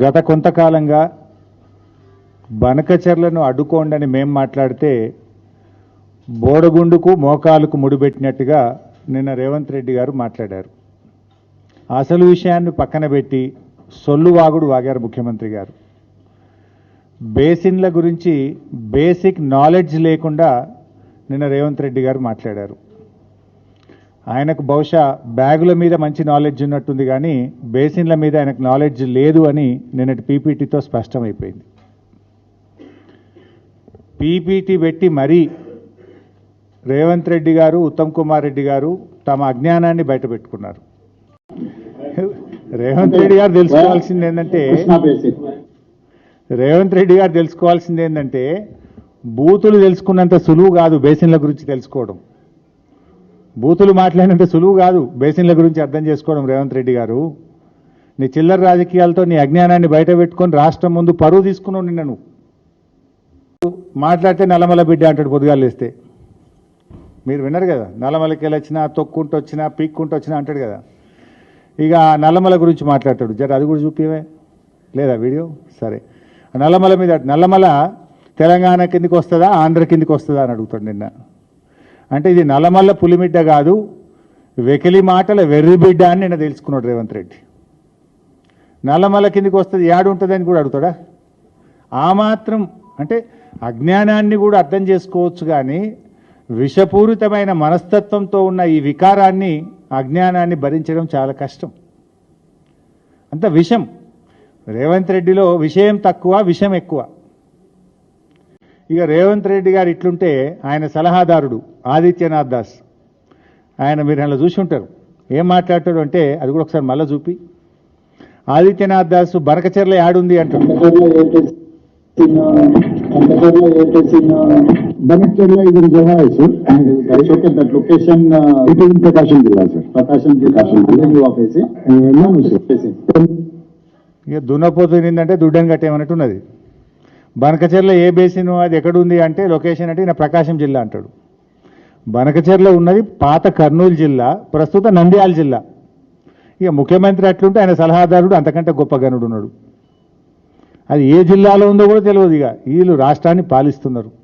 గత కొంతకాలంగా బనకచెర్లను అడ్డుకోండని మేం మాట్లాడితే బోడగుండుకు మోకాలుకు ముడిపెట్టినట్టుగా నిన్న రేవంత్ రెడ్డి గారు మాట్లాడారు. అసలు విషయాన్ని పక్కన పెట్టి సొల్లు వాగుడు వాగారు ముఖ్యమంత్రి గారు. బేసిన్ల గురించి బేసిక్ నాలెడ్జ్ లేకుండా నిన్న రేవంత్ రెడ్డి గారు మాట్లాడారు. ఆయనకు బహుశా బ్యాగుల మీద మంచి నాలెడ్జ్ ఉన్నట్టుంది కానీ బేసిన్ల మీద ఆయనకు నాలెడ్జ్ లేదు అని నిన్నటి పీపీటీతో స్పష్టమైపోయింది. పీపీటీ పెట్టి మరీ రేవంత్ రెడ్డి గారు ఉత్తమ్ కుమార్ రెడ్డి గారు తమ అజ్ఞానాన్ని బయటపెట్టుకున్నారు. రేవంత్ రెడ్డి గారు తెలుసుకోవాల్సింది ఏంటంటే రేవంత్ రెడ్డి గారు తెలుసుకోవాల్సింది ఏంటంటే బూతులు తెలుసుకున్నంత సులువు కాదు బేసిన్ల గురించి తెలుసుకోవడం. బూతులు మాట్లాడినంటే సులువు కాదు. బేసిన్ల గురించి అర్థం చేసుకోవడం రేవంత్ రెడ్డి గారు. నీ చిల్లర రాజకీయాలతో నీ అజ్ఞానాన్ని బయట పెట్టుకొని రాష్ట్రం ముందు పరువు తీసుకున్నావు నిన్న. నువ్వు మాట్లాడితే నల్లమల బిడ్డ అంటాడు పొద్దుగాలు వేస్తే మీరు విన్నారు కదా నల్లమలకి వెళ్ళొచ్చినా తొక్కుంటూ వచ్చినా పీక్కుంటూ వచ్చినా అంటాడు కదా. ఇక నల్లమల గురించి మాట్లాడతాడు. జర అది కూడా చూపివే లేదా వీడియో? సరే. నల్లమల మీద నల్లమల తెలంగాణ కిందికి వస్తుందా ఆంధ్ర కిందికి వస్తుందా అని అడుగుతాడు నిన్న. అంటే ఇది నల్లమల్ల పులిమిడ్డ కాదు వెకిలి మాటల వెర్రిబిడ్డ అని నేను తెలుసుకున్నాడు రేవంత్ రెడ్డి. నల్లమల్ల కిందికి వస్తుంది యాడు ఉంటుందని కూడా అడుగుతాడా? ఆ మాత్రం అంటే అజ్ఞానాన్ని కూడా అర్థం చేసుకోవచ్చు కానీ విషపూరితమైన మనస్తత్వంతో ఉన్న ఈ వికారాన్ని అజ్ఞానాన్ని భరించడం చాలా కష్టం. అంత విషం. రేవంత్ రెడ్డిలో విషయం తక్కువ విషం ఎక్కువ. ఇక రేవంత్ రెడ్డి గారు ఇట్లుంటే ఆయన సలహాదారుడు ఆదిత్యనాథ్ దాస్. ఆయన మీరు అలా చూసి ఉంటారు. ఏం మాట్లాడతాడు అంటే అది కూడా ఒకసారి మళ్ళీ చూపి. ఆదిత్యనాథ్ దాస్ బనకచెర్ల యాడుంది అంటాడు. ఏటేసిన బనక్చర్ల ఇది జవా sir. Okay that location it is Prakasam జిల్లా సార్. ప్రకాశం జిల్లా రెవెన్యూ ఆఫీస్ వెళ్ళాను సార్. ఇక దున్నపోతు ఏంటంటే దుడ్డని కట్టేమన్నట్టు ఉన్నది. బనకచెర్ల ఏ బేసిన్ అది ఎక్కడుంది అంటే లొకేషన్ అంటే ఈయన ప్రకాశం జిల్లా అంటాడు. బనకచెర్ల ఉన్నది పాత కర్నూలు జిల్లా ప్రస్తుత నంద్యాల జిల్లా. ఇక ముఖ్యమంత్రి అట్లుంటే ఆయన సలహాదారుడు అంతకంటే గొప్ప గనుడు ఉన్నాడు. అది ఏ జిల్లాలో ఉందో కూడా తెలియదు ఇక. వీళ్ళు రాష్ట్రాన్ని పాలిస్తున్నారు.